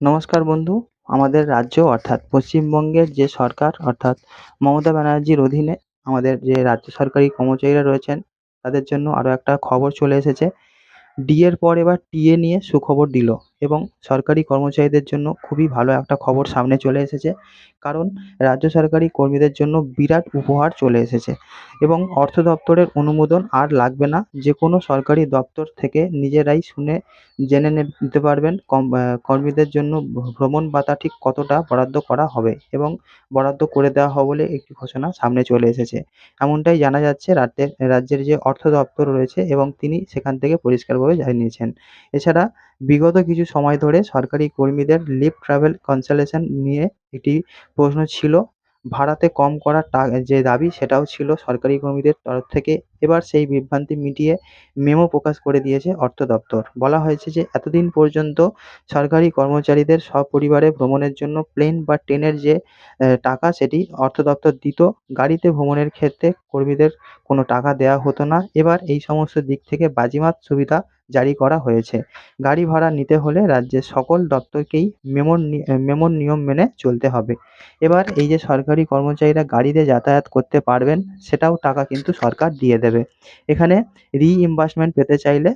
নমস্কার বন্ধু। আমাদের রাজ্য অর্থাৎ পশ্চিমবঙ্গের যে সরকার অর্থাৎ মমতা ব্যানার্জির অধীনে আমাদের যে রাজ্য সরকারি কর্মচারীরা রয়েছেন, তাদের জন্য আরও একটা খবর চলে এসেছে। ডি এর পর এবার টি এ নিয়ে সুখবর দিল। এবং সরকারি কর্মচারীদের জন্য খুবই ভালো একটা খবর সামনে চলে এসেছে। কারণ রাজ্য সরকারি কর্মীদের জন্য বিরাট উপহার চলে এসেছে এবং অর্থ দপ্তরের অনুমোদন আর লাগবে না। যে কোনো সরকারি দপ্তর থেকে নিজেরাই শুনে জেনে নিতে পারবেন কম কর্মীদের জন্য ভ্রমণ ভাতা ঠিক কতটা বরাদ্দ করা হবে এবং বরাদ্দ করে দেওয়া হবে বলে একটি ঘোষণা সামনে চলে এসেছে। এমনটাই জানা যাচ্ছে রাজ্যের রাজ্যের যে অর্থ দপ্তর রয়েছে এবং তিনি সেখান থেকে পরিষ্কারভাবে জানিয়েছেন। এছাড়া বিগত কিছু সময় ধরে সরকারি কর্মীদের লিভ ট্রাভেল ক্যান্সেলেশন নিয়ে একটি প্রশ্ন ছিল। ভাড়াতে কম করার যে দাবি সেটাও ছিল সরকারি কর্মীদের তরফ থেকে। এবার সেই বিভ্রান্তি মিটিয়ে মেমো প্রকাশ করে দিয়েছে অর্থ দপ্তর। বলা হয়েছে যে, এতদিন পর্যন্ত সরকারি কর্মচারীদের সপরিবারে ভ্রমণের জন্য প্লেন বা ট্রেনের যে টাকা সেটি অর্থ দপ্তর দিত। গাড়িতে ভ্রমণের ক্ষেত্রে কর্মীদের কোনো টাকা দেওয়া হতো না। এবার এই সমস্ত দিক থেকে বাজিমাত সুবিধা জারি করা হয়েছে। গাড়ি ভাড়া নিতে হলে রাজ্যের সকল দপ্তরকেই মেমোর মেমোর নিয়ম মেনে চলতে হবে। এবার এই যে সরকারি কর্মচারীরা গাড়িতে যাতায়াত করতে পারবেন, সেটাও টাকা কিন্তু সরকার দিয়ে দেবে। এখানে রিইম্বার্সমেন্ট পেতে চাইলে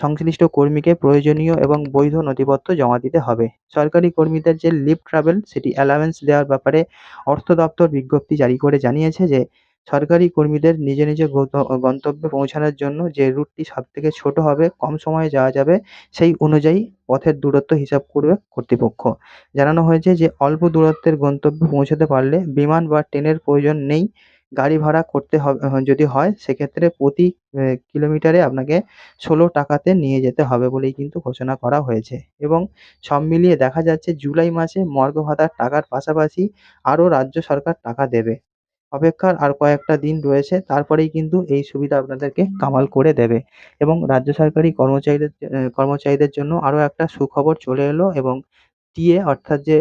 সংশ্লিষ্ট কর্মীকে প্রয়োজনীয় এবং বৈধ নথিপত্র জমা দিতে হবে। সরকারি কর্মীদের যে লিভ ট্রাভেল সেটি অ্যালাওয়েন্স দেওয়ার ব্যাপারে অর্থ দপ্তর বিজ্ঞপ্তি জারি করে জানিয়েছে যে সরকারি কর্মীদের নিজ নিজ গন্তব্যে পৌঁছানোর জন্য যে রুটটি সবথেকে ছোটো হবে, কম সময়ে যাওয়া যাবে, সেই অনুযায়ী পথের দূরত্ব হিসাব করবে কর্তৃপক্ষ। জানানো হয়েছে যে, অল্প দূরত্বের গন্তব্যে পৌঁছাতে পারলে বিমান বা ট্রেনের প্রয়োজন নেই, গাড়ি ভাড়া করতে হবে যদি হয়, সেক্ষেত্রে প্রতি কিলোমিটারে আপনাকে ষোলো টাকাতে নিয়ে যেতে হবে বলেই কিন্তু ঘোষণা করা হয়েছে। এবং সব মিলিয়ে দেখা যাচ্ছে, জুলাই মাসে মর্গ ভাতার টাকার পাশাপাশি আরও রাজ্য সরকার টাকা দেবে। অপেক্ষার আর কয়েকটা দিন রয়েছে, তারপরেই কিন্তু এই সুবিধা আপনাদেরকে কামাল করে দেবে। এবং রাজ্য সরকারি কর্মচারীদের কর্মচারীদের জন্য আরও একটা সুখবর চলে এলো এবং টিএ, অর্থাৎ যে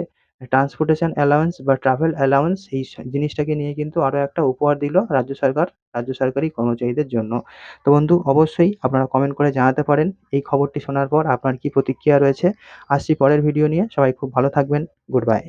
ট্রান্সপোর্টেশন অ্যালাউন্স বা ট্রাভেল অ্যালাউন্স, এই জিনিসটাকে নিয়ে কিন্তু আরও একটা উপহার দিল রাজ্য সরকার, রাজ্য সরকারি কর্মচারীদের জন্য। তো বন্ধু, অবশ্যই আপনারা কমেন্ট করে জানাতে পারেন, এই খবরটি শোনার পর আপনার কী প্রতিক্রিয়া রয়েছে? আসছি পরের ভিডিও নিয়ে, সবাই খুব ভালো থাকবেন গুড বাই